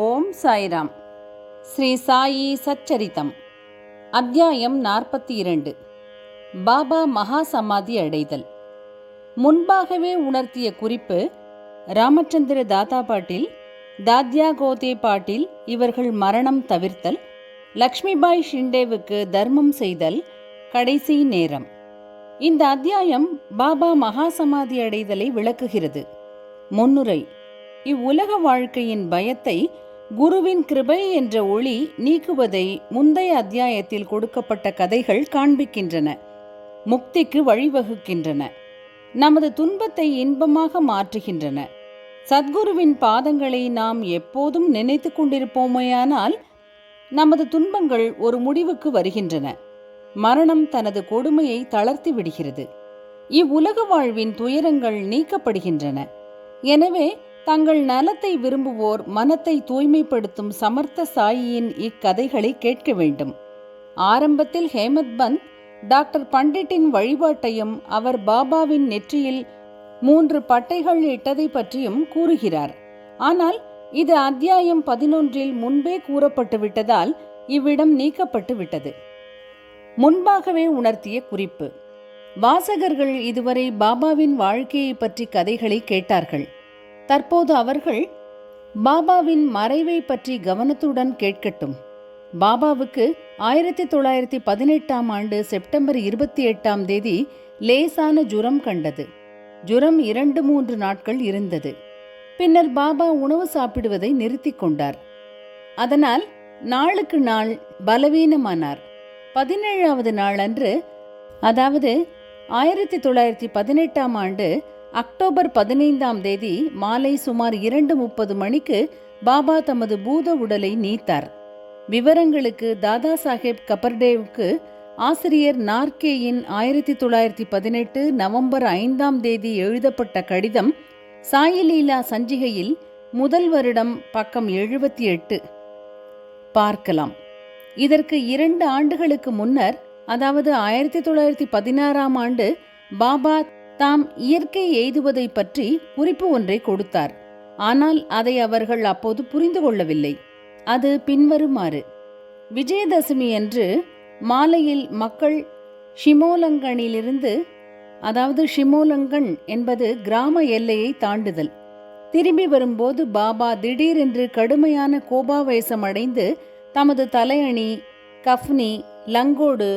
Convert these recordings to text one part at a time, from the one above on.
ஓம் சாய்ராம். ஸ்ரீ சாயி சச்சரிதம். அத்தியாயம் நாற்பத்தி இரண்டு பாபா மகா சமாதி அடைதல். முன்பாகவே உணர்த்திய குறிப்பு ராமச்சந்திர தாதா பாட்டில் தாத்யா கோதே பாட்டில் இவர்கள் மரணம் தவிர்த்தல் லக்ஷ்மிபாய் ஷிண்டேவுக்கு தர்மம் செய்தல் கடைசி நேரம். இந்த அத்தியாயம் பாபா மகா சமாதி அடைதலை விளக்குகிறது. முன்னுரை. இவ்வுலக வாழ்க்கையின் பயத்தை குருவின் கிருபை என்ற ஒளி நீக்குவதை முந்தைய அத்தியாயத்தில் கொடுக்கப்பட்ட கதைகள் காண்பிக்கின்றன முக்திக்கு வழிவகுக்கின்றன நமது துன்பத்தை இன்பமாக மாற்றுகின்றன. சத்குருவின் பாதங்களை நாம் எப்போதும் நினைத்து கொண்டிருப்போமேயானால் நமது துன்பங்கள் ஒரு முடிவுக்கு வருகின்றன. மரணம் தனது கொடுமையை தளர்த்தி விடுகிறது. இவ்வுலக வாழ்வின் துயரங்கள் நீக்கப்படுகின்றன. எனவே தங்கள் நலத்தை விரும்புவோர் மனத்தை தூய்மைப்படுத்தும் சமர்த்த சாயியின் இக்கதைகளை கேட்க வேண்டும். ஆரம்பத்தில் ஹேமத் பந்த் டாக்டர் பண்டிட்டின் வழிபாட்டையும் அவர் பாபாவின் நெற்றியில் மூன்று பட்டைகள் இட்டதை பற்றியும் கூறுகிறார். ஆனால் இது அத்தியாயம் பதினொன்றில் முன்பே கூறப்பட்டு விட்டதால் இவ்விடம் நீக்கப்பட்டு விட்டது முன்பாகவே உணர்த்திய குறிப்பு. வாசகர்கள் இதுவரை பாபாவின் வாழ்க்கையை பற்றி கதைகளை கேட்டார்கள். தற்போது அவர்கள் பாபாவின் மறைவை பற்றி கவனத்துடன் கேட்கட்டும். பாபாவுக்கு ஆயிரத்தி தொள்ளாயிரத்தி பதினெட்டாம் ஆண்டு செப்டம்பர் இருபத்தி எட்டாம் தேதி லேசான ஜுரம் கண்டது. ஜுரம் இரண்டு மூன்று நாட்கள் இருந்தது. பின்னர் பாபா உணவு சாப்பிடுவதை நிறுத்தி கொண்டார். அதனால் நாளுக்கு நாள் பலவீனமானார். பதினேழாவது நாள் அன்று அதாவது ஆயிரத்தி தொள்ளாயிரத்தி பதினெட்டாம் ஆண்டு அக்டோபர் பதினைந்தாம் தேதி மாலை சுமார் இரண்டு முப்பது மணிக்கு பாபா தமது பூத உடலை நீத்தார். விவரங்களுக்கு தாதா சாஹேப் கபர்டேவுக்கு ஆசிரியர் நார்கேயின் ஆயிரத்தி தொள்ளாயிரத்தி பதினெட்டு நவம்பர் ஐந்தாம் தேதி எழுதப்பட்ட கடிதம் சாயிலீலா சஞ்சிகையில் முதல் வருடம் பக்கம் எழுபத்தி எட்டு. பார்க்கலாம். இதற்கு இரண்டு ஆண்டுகளுக்கு முன்னர் அதாவது ஆயிரத்தி தொள்ளாயிரத்தி பதினாறாம் ஆண்டு பாபா தாம் இயற்கை எய்துவதை பற்றி குறிப்பு ஒன்றை கொடுத்தார். ஆனால் அதை அவர்கள் அப்போது புரிந்து கொள்ளவில்லை. அது பின்வருமாறு விஜயதசமி அன்று மாலையில் மக்கள் ஷிமோலங்கனிலிருந்து அதாவது ஷிமோலங்கன் என்பது கிராம எல்லையை தாண்டுதல். திரும்பி வரும்போது பாபா திடீரென்று கடுமையான கோபாவேசம் அடைந்து தமது தலையணி கஃப்னி லங்கோடு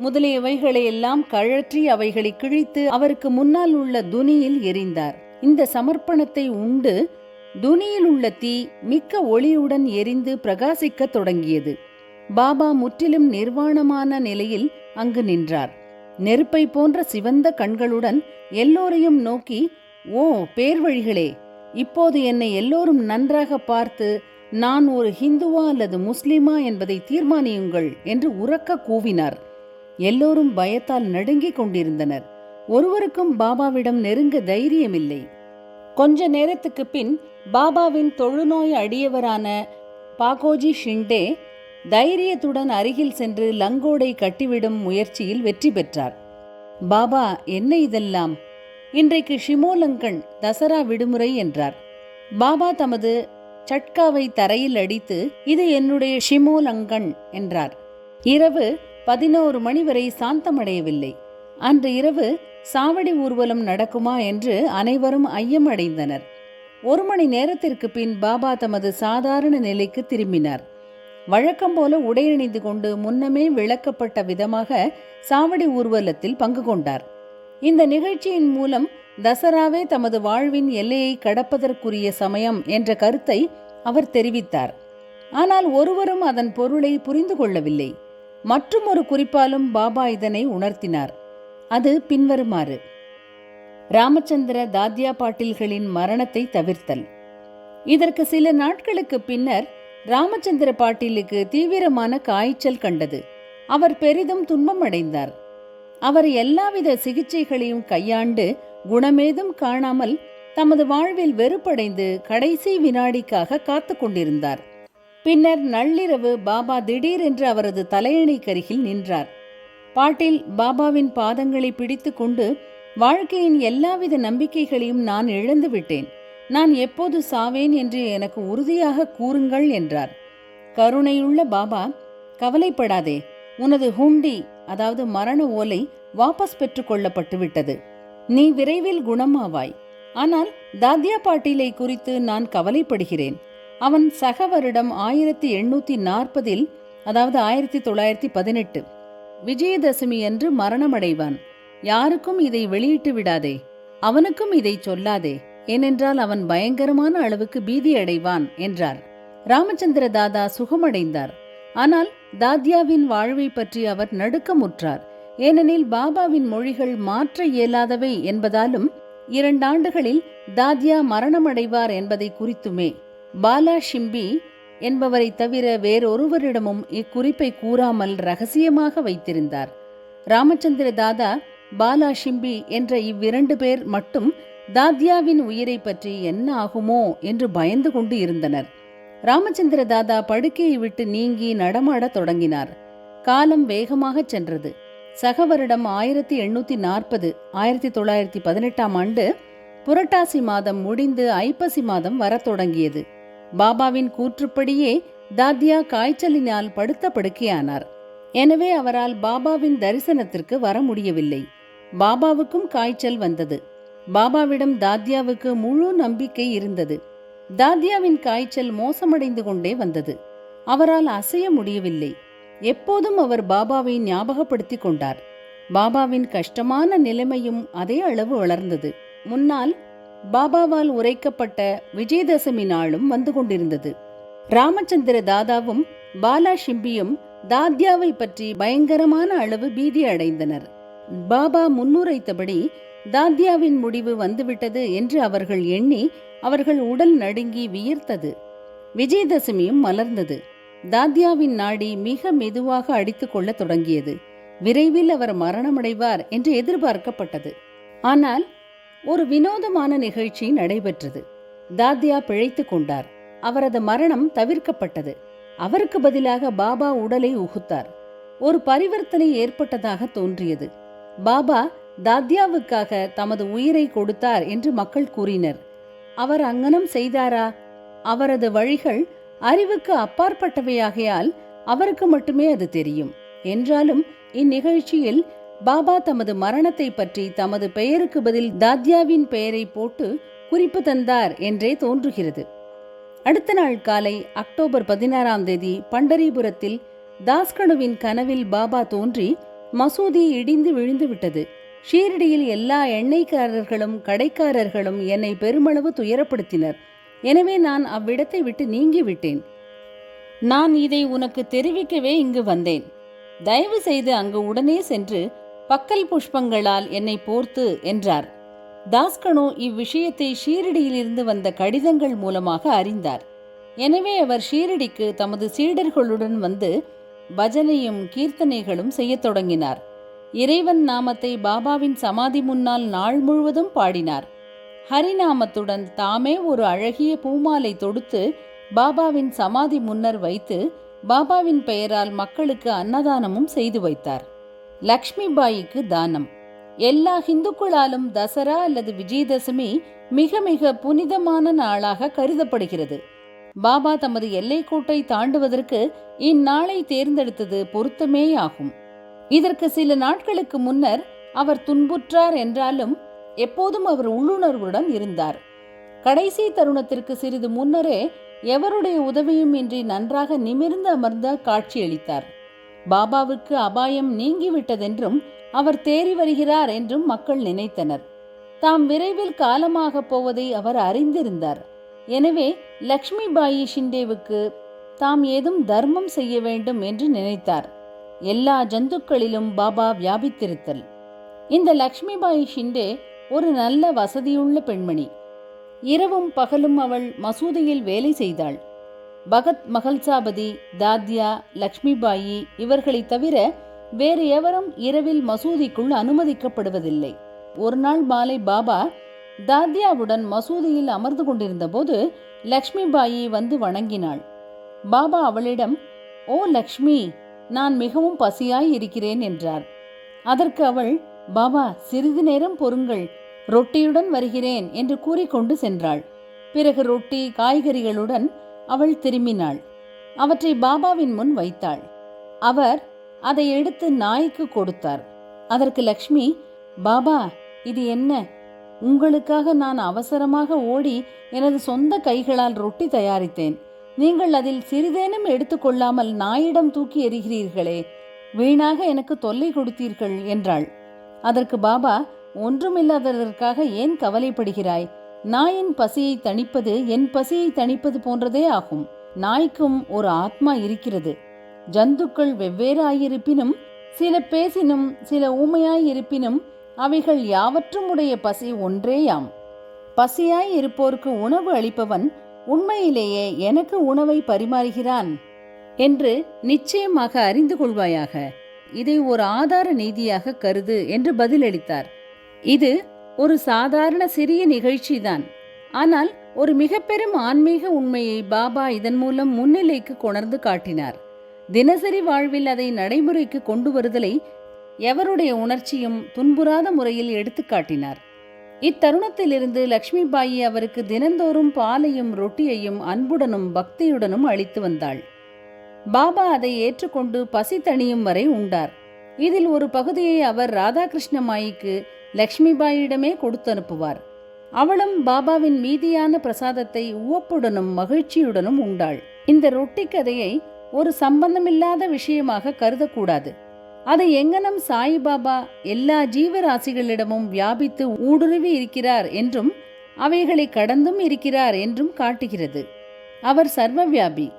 முதலியவைகளை எல்லாம் கழற்றி அவைகளை கிழித்து அவருக்கு முன்னால் உள்ள துனியில் எரிந்தார். இந்த சமர்ப்பணத்தை உண்டு துனியில் உள்ள தீ மிக்க ஒளியுடன் எரிந்து பிரகாசிக்கத் தொடங்கியது. பாபா முற்றிலும் நிர்வாணமான நிலையில் அங்கு நின்றார். நெருப்பை போன்ற சிவந்த கண்களுடன் எல்லோரையும் நோக்கி ஓ பேர்வழிகளே இப்போது என்னை எல்லோரும் நன்றாக பார்த்து நான் ஒரு ஹிந்துவா அல்லது முஸ்லிமா என்பதை தீர்மானியுங்கள் என்று உறக்க கூவினார். எல்லோரும் பயத்தால் நடுங்கிக் கொண்டிருந்தனர். ஒருவருக்கும் பாபாவிடம் நெருங்க தைரியமில்லை. கொஞ்ச நேரத்துக்கு பின் பாபாவின் தொழுநோய் அடியவரான பாகோஜி ஷிண்டே தைரியத்துடன் அருகில் சென்று லங்கோடை கட்டிவிடும் முயற்சியில் வெற்றி பெற்றார். பாபா என்ன இதெல்லாம்? இன்றைக்கு ஷிமோலங்கன் தசரா விடுமுறை என்றார். பாபா தமது சட்காவை தரையில் அடித்து இது என்னுடைய ஷிமோலங்கன் என்றார். இரவு பதினோரு மணி வரை சாந்தமடையவில்லை. அன்று இரவு சாவடி ஊர்வலம் நடக்குமா என்று அனைவரும் ஐயம் அடைந்தனர் ஒரு மணி நேரத்திற்கு பின் பாபா தமது சாதாரண நிலைக்கு திரும்பினார். வழக்கம் போல உடையணிந்து கொண்டு முன்னமே விளக்கப்பட்ட விதமாக சாவடி ஊர்வலத்தில் பங்கு கொண்டார். இந்த நிகழ்ச்சியின் மூலம் தசராவே தமது வாழ்வின் எல்லையை கடப்பதற்குரிய சமயம் என்ற கருத்தை அவர் தெரிவித்தார். ஆனால் ஒருவரும் அதன் பொருளை புரிந்து கொள்ளவில்லை. மற்றும் ஒரு குறிப்பாலும் பாபா இதனை உணர்த்தினார். அது பின்வருமாறு. ராமச்சந்திர தாத்யா பாட்டில்களின் மரணத்தை தவிர்த்தல். இதற்கு சில நாட்களுக்கு பின்னர் ராமச்சந்திர பாட்டீலுக்கு தீவிரமான காய்ச்சல் கண்டது. அவர் பெரிதும் துன்பம் அடைந்தார் அவர் எல்லாவித சிகிச்சைகளையும் கையாண்டு குணமேதும் காணாமல் தமது வாழ்வில் வெறுப்படைந்து கடைசி வினாடிக்காக காத்து கொண்டிருந்தார். பின்னர் நள்ளிரவு பாபா திடீரென்று அவரது தலையணைக்கருகில் நின்றார். பாட்டில் பாபாவின் பாதங்களை பிடித்து கொண்டு வாழ்க்கையின் எல்லாவித நம்பிக்கைகளையும் நான் இழந்து விட்டேன். நான் எப்போது சாவேன் என்று எனக்கு உறுதியாக கூறுங்கள் என்றார். கருணையுள்ள பாபா கவலைப்படாதே. உனது ஹுண்டி அதாவது மரண ஓலை வாபஸ் பெற்றுக்கொள்ளப்பட்டு விட்டது. நீ விரைவில் குணமாவாய். ஆனால் தாத்யா பாட்டீலை குறித்து நான் கவலைப்படுகிறேன். அவன் சக வருடம் ஆயிரத்தி எண்ணூத்தி நாற்பதில் அதாவது ஆயிரத்தி தொள்ளாயிரத்தி பதினெட்டு விஜயதசமி என்று மரணமடைவான். யாருக்கும் இதை வெளியிட்டு விடாதே அவனுக்கும் இதை சொல்லாதே ஏனென்றால் அவன் பயங்கரமான அளவுக்கு பீதி அடைவான் என்றார். ராமச்சந்திர தாதா சுகமடைந்தார். ஆனால் தாத்யாவின் வாழ்வை பற்றி அவர் நடுக்கமுற்றார். ஏனெனில் பாபாவின் மொழிகள் மாற்ற இயலாதவை என்பதாலும் இரண்டாண்டுகளில் தாத்யா மரணமடைவார் என்பதை குறித்துமே பாலா ஷிம்பி என்பவரை தவிர வேறொருவரிடமும் இக்குறிப்பை கூறாமல் ரகசியமாக வைத்திருந்தார். ராமச்சந்திர தாதா பாலா ஷிம்பி என்ற இவ்விரண்டு பேர் மட்டும் தாத்யாவின் உயிரை பற்றி என்ன ஆகுமோ என்று பயந்து கொண்டு இருந்தனர். ராமச்சந்திர தாதா படுக்கையை விட்டு நீங்கி நடமாடத் தொடங்கினார். காலம் வேகமாகச் சென்றது. சக வருடம் ஆயிரத்தி எண்ணூத்தி நாற்பது ஆயிரத்தி தொள்ளாயிரத்தி பதினெட்டாம் ஆண்டு புரட்டாசி மாதம் முடிந்து ஐப்பசி மாதம் வரத் தொடங்கியது. பாபாவின் கூற்றுப்படியே தாத்யா காய்ச்சலினால் படுத்த படுக்கையானார் எனவே அவரால் பாபாவின் தரிசனத்திற்கு வர முடியவில்லை. பாபாவுக்கும் காய்ச்சல் வந்தது. பாபாவிடம் தாத்யாவுக்கு முழு நம்பிக்கை இருந்தது. தாத்யாவின் காய்ச்சல் மோசமடைந்து கொண்டே வந்தது. அவரால் அசைய முடியவில்லை. எப்போதும் அவர் பாபாவை ஞாபகப்படுத்திக் கொண்டார். பாபாவின் கஷ்டமான நிலைமையும் அதே அளவு வளர்ந்தது. முன்னால் பாபாவால் உரைக்கப்பட்ட விஜயதசமி நாளும் வந்து கொண்டிருந்தது. ராமச்சந்திர தாதாவும் பாலா ஷிம்பியும் தாத்யாவை பற்றி பயங்கரமான அளவு பீதி அடைந்தனர். பாபா முன்னுரைத்தபடி தாத்யாவின் முடிவு வந்துவிட்டது என்று அவர்கள் எண்ணி அவர்கள் உடல் நடுங்கி வியர்த்தது. விஜயதசமியும் மலர்ந்தது. தாத்யாவின் நாடி மிக மெதுவாக அடித்துக் கொள்ள தொடங்கியது. விரைவில் அவர் மரணமடைவார் என்று எதிர்பார்க்கப்பட்டது. ஆனால் ஒரு வினோதமான நிகழ்ச்சி நடைபெற்றது. தாத்யா பிழைத்துக் கொண்டார். அவரது மரணம் தவிர்க்கப்பட்டது. அவருக்கு பதிலாக பாபா உடலை உகுத்தார். ஒரு பரிவர்த்தனை ஏற்பட்டதாக தோன்றியது. பாபா தாத்யாவுக்காக தமது உயிரை கொடுத்தார் என்று மக்கள் கூறினர். அவர் அங்கனம் செய்தாரா? அவரது வழிகள் அறிவுக்கு அப்பாற்பட்டவையாகையால் அவருக்கு மட்டுமே அது தெரியும். என்றாலும் இந்நிகழ்ச்சியில் பாபா தமது மரணத்தை பற்றி தமது பெயருக்கு பதில் தாத்யாவின் பெயரை போட்டு குறிப்பு தந்தார் என்றே தோன்றுகிறது. அடுத்த நாள் காலை அக்டோபர் பதினாறாம் தேதி பண்டரிபுரத்தில் தாஸ்கனுவின் கனவில் பாபா தோன்றி மசூதி இடிந்து விழுந்து விட்டது. ஷீரடியில் எல்லா எண்ணெய்க்காரர்களும் கடைக்காரர்களும் என்னை பெருமளவு துயரப்படுத்தினர். எனவே நான் அவ்விடத்தை விட்டு நீங்கி விட்டேன். நான் இதை உனக்கு தெரிவிக்கவே இங்கு வந்தேன். தயவு செய்து அங்கு உடனே சென்று பக்கல் புஷ்பங்களால் என்னை போர்த்து என்றார். தாஸ்கனு இவ்விஷயத்தை ஷீரடியிலிருந்து வந்த கடிதங்கள் மூலமாக அறிந்தார். எனவே அவர் ஷீரடிக்கு தமது சீடர்களுடன் வந்து பஜனையும் கீர்த்தனைகளும் செய்யத் தொடங்கினார். இறைவன் நாமத்தை பாபாவின் சமாதி முன்னால் நாள் முழுவதும் பாடினார். ஹரிநாமத்துடன் தாமே ஒரு அழகிய பூமாலை தொடுத்து பாபாவின் சமாதி முன்னர் வைத்து பாபாவின் பெயரால் மக்களுக்கு அன்னதானமும் செய்து வைத்தார். லக்ஷ்மிபாய்க்கு தானம். எல்லா இந்துக்களாலும் தசரா அல்லது விஜயதசமி மிக மிக புனிதமான நாளாக கருதப்படுகிறது. பாபா தமது எல்லைக்கோட்டை தாண்டுவதற்கு இந்நாளை தேர்ந்தெடுத்தது பொருத்தமேயாகும் இதற்கு சில நாட்களுக்கு முன்னர் அவர் துன்புற்றார் என்றாலும் எப்போதும் அவர் உள்ளுணர்வுடன் இருந்தார். கடைசி தருணத்திற்கு சிறிது முன்னரே எவருடைய உதவியும் இன்றி நன்றாக நிமிர்ந்து அமர்ந்த காட்சியளித்தார். பாபாவுக்கு அபாயம் நீங்கிவிட்டதென்றும் அவர் தேறி வருகிறார் என்றும் மக்கள் நினைத்தனர். தாம் விரைவில் காலமாக போவதை அவர் அறிந்திருந்தார். எனவே லக்ஷ்மி பாயி ஷிண்டேவுக்கு தாம் ஏதும் தர்மம் செய்ய வேண்டும் என்று நினைத்தார். எல்லா ஜந்துக்களிலும் பாபா வியாபித்திருத்தல். இந்த லக்ஷ்மிபாய் ஷிண்டே ஒரு நல்ல வசதியுள்ள பெண்மணி. இரவும் பகலும் அவள் மசூதியில் வேலை செய்தாள். பகத் மகள்சாபதி தாத்யா லக்ஷ்மிபாயி இவர்களை தவிர வேறு எவரும் இரவில் மசூதிக்குள் அனுமதிக்கப்படுவதில்லை. ஒரு நாள் மாலை பாபா தாத்யாவுடன் மசூதியில் அமர்ந்து கொண்டிருந்தபோது லக்ஷ்மிபாயி வந்து வணங்கினாள். பாபா அவளிடம் ஓ லக்ஷ்மி நான் மிகவும் பசியாய் இருக்கிறேன் என்றார். அதற்கு அவள் பாபா சிறிது நேரம் பொறுங்கள் ரொட்டியுடன் வருகிறேன் என்று கூறிக்கொண்டு சென்றாள். பிறகு ரொட்டி காய்கறிகளுடன் அவள் திரும்பினாள். அவற்றை பாபாவின் முன் வைத்தாள். அவர் அதை எடுத்து நாய்க்கு கொடுத்தார். அதற்கு லக்ஷ்மி பாபா இது என்ன? உங்களுக்காக நான் அவசரமாக ஓடி எனது சொந்த கைகளால் ரொட்டி தயாரித்தேன். நீங்கள் அதில் சிறிதேனும் எடுத்துக்கொள்ளாமல் நாயிடம் தூக்கி எறிகிறீர்களே வீணாக எனக்கு தொல்லை கொடுத்தீர்கள் என்றாள். அதற்கு பாபா ஒன்றுமில்லாததற்காக ஏன் கவலைப்படுகிறாய்? நாயின் பசியை தணிப்பது என் பசியை தணிப்பது போன்றதே ஆகும். நாய்க்கும் ஒரு ஆத்மா இருக்கிறது. ஜந்துக்கள் வெவ்வேறாயிருப்பினும் சில பேசினும் சில ஊமையாயிருப்பினும் அவைகள் யாவற்றும் உடைய பசி ஒன்றேயாம். பசியாய் இருப்போருக்கு உணவு அளிப்பவன் உண்மையிலேயே எனக்கு உணவை பரிமாறுகிறான் என்று நிச்சயமாக அறிந்து கொள்வாயாக. இதை ஒரு ஆதார நீதியாக கருது என்று பதிலளித்தார். இது ஒரு சாதாரண சிறிய நிகழ்ச்சிதான். ஆனால் ஒரு மிக பெரும் ஆன்மீக உண்மையை பாபா இதன் மூலம் முன்னிலைக்கு கொணர்ந்து காட்டினார். தினசரி வாழ்வில் அதை நடைமுறைக்கு கொண்டு வருதலை எவருடைய உணர்ச்சியும் துன்புறாத முறையில் எடுத்து காட்டினார். இத்தருணத்திலிருந்து லக்ஷ்மிபாயி அவருக்கு தினந்தோறும் பாலையும் ரொட்டியையும் அன்புடனும் பக்தியுடனும் அளித்து வந்தாள். பாபா அதை ஏற்றுக்கொண்டு பசி தணியும் வரை உண்டார். இதில் ஒரு பகுதியை அவர் ராதாகிருஷ்ண மாயிக்கு லக்ஷ்மிபாயிடமே கொடுத்து அனுப்புவார் அவளும் பாபாவின் மீதியான பிரசாதத்தை உவப்புடனும் மகிழ்ச்சியுடனும் உண்டாள். இந்த ரொட்டி கதையை ஒரு சம்பந்தமில்லாத விஷயமாக கருதக்கூடாது. அதை எங்கனம் சாயிபாபா எல்லா ஜீவராசிகளிடமும் வியாபித்து ஊடுருவி இருக்கிறார் என்றும் அவைகளை கடந்தும் இருக்கிறார் என்றும் காட்டுகிறது. அவர் சர்வவியாபி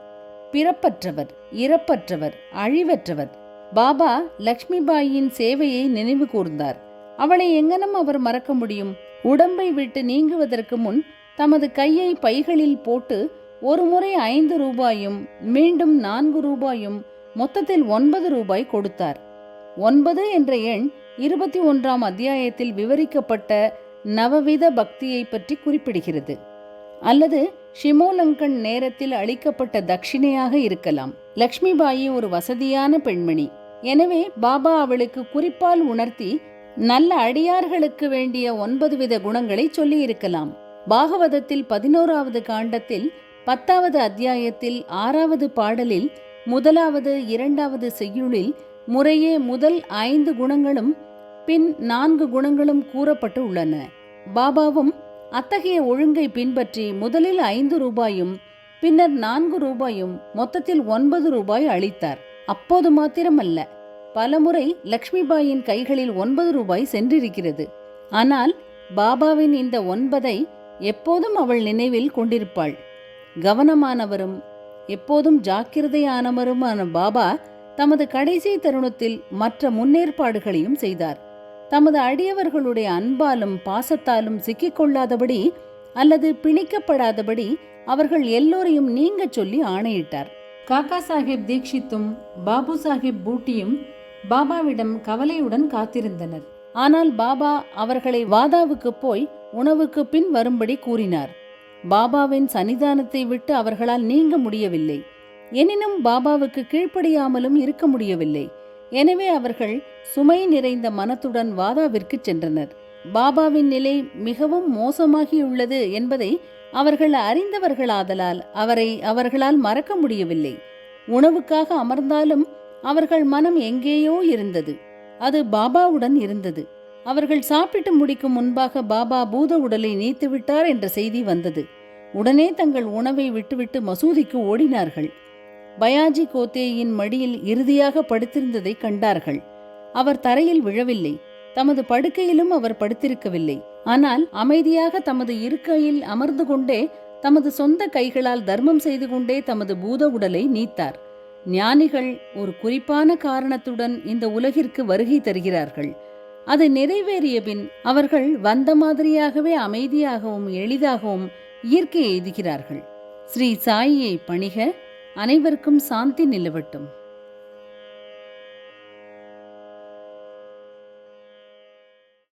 பிறப்பற்றவர் இறப்பற்றவர் அழிவற்றவர். பாபா லக்ஷ்மிபாயின் சேவையை நினைவு கூர்ந்தார். அவளை எங்கனம் அவர் மறக்க முடியும்? உடம்பை விட்டு நீங்குவதற்கு முன் தமது கையை பைகளில் போட்டு ஒரு முறை ஐந்து ரூபாயும் மீண்டும் நான்கு ரூபாயும் மொத்தத்தில் ஒன்பது ரூபாய் கொடுத்தார். ஒன்பது என்ற எண் இருபத்தி ஒன்றாம் அத்தியாயத்தில் விவரிக்கப்பட்ட நவவித பக்தியை பற்றி குறிப்பிடுகிறது. அல்லது ஷிமோலங்கன் நேரத்தில் அளிக்கப்பட்ட தட்சிணையாக இருக்கலாம். லக்ஷ்மிபாயி ஒரு வசதியான பெண்மணி. எனவே பாபா அவளுக்கு குறிப்பால் உணர்த்தி நல்ல அடியார்களுக்கு வேண்டிய ஒன்பது வித குணங்களை சொல்லியிருக்கலாம். பாகவதத்தில் பதினோராவது காண்டத்தில் பத்தாவது அத்தியாயத்தில் ஆறாவது பாடலில் முதலாவது இரண்டாவது செய்யுளில் முறையே முதல் ஐந்து குணங்களும் பின் நான்கு குணங்களும் கூறப்பட்டு உள்ளன. பாபாவும் அத்தகைய ஒழுங்கை பின்பற்றி முதலில் ஐந்து ரூபாயும் பின்னர் நான்கு ரூபாயும் மொத்தத்தில் ஒன்பது ரூபாய் அளித்தார். அப்போது மாத்திரமல்ல. பலமுறை லக்ஷ்மிபாயின் கைகளில் ஒன்பது ரூபாய் சென்றிருக்கிறது. ஆனால் பாபாவின் இந்த ஒன்பதை எப்போதும் அவள் நினைவில் கொண்டிருப்பாள். கவனமானவரும் எப்போதும் ஜாக்கிரதையானவருமான பாபா தமது கடைசி தருணத்தில் மற்ற முன்னேற்பாடுகளையும் செய்தார். தமது அடியவர்களுடைய அன்பாலும் பாசத்தாலும் சிக்கிக்கொள்ளாதபடி அல்லது பிணிக்கப்படாதபடி அவர்கள் எல்லோரையும் நீங்க சொல்லி ஆணையிட்டார். காக்கா சாஹிப் தீக்ஷித்தும் பாபு சாஹிப் பூட்டியும் பாபாவிடம் கவலையுடன் காத்திருந்தனர். ஆனால் பாபா அவர்களை வாதாவுக்கு போய் உணவுக்கு பின் வரும்படி கூறினார். பாபாவின் சன்னிதானத்தை விட்டு அவர்களால் நீங்க முடியவில்லை. எனினும் பாபாவுக்கு கீழ்ப்படியாமலும் இருக்க முடியவில்லை. எனவே அவர்கள் சுமை நிறைந்த மனத்துடன் வாதாவிற்கு சென்றனர். பாபாவின் நிலை மிகவும் மோசமாகியுள்ளது என்பதை அவர்கள் அறிந்தவர்களாதலால் அவரை அவர்களால் மறக்க முடியவில்லை. உணவுக்காக அமர்ந்தாலும் அவர்கள் மனம் எங்கேயோ இருந்தது. அது பாபாவுடன் இருந்தது. அவர்கள் சாப்பிட்டு முடிக்கும் முன்பாக பாபா பூத உடலை நீத்து விட்டார் என்ற செய்தி வந்தது. உடனே தங்கள் உணவை விட்டுவிட்டு மசூதிக்கு ஓடினார்கள். பயாஜி கோத்தேயின் மடியில் இறுதியாக படுத்திருந்ததை கண்டார்கள். அவர் தரையில் விழவில்லை. தமது படுக்கையிலும் அவர் படுத்திருக்கவில்லை. ஆனால் அமைதியாக தமது இருக்கையில் அமர்ந்து கொண்டே தமது சொந்த கைகளால் தர்மம் செய்து கொண்டே தமது பூத உடலை நீத்தார். ஞானிகள் ஒரு குறிப்பான காரணத்துடன் இந்த உலகிற்கு வருகை தருகிறார்கள். அது நிறைவேறிய பின் அவர்கள் வந்த மாதிரியாகவே அமைதியாகவும் எளிதாகவும் இயற்கை எய்துகிறார்கள். ஸ்ரீ சாயியை பணிக அனைவருக்கும் சாந்தி நிலவட்டும்.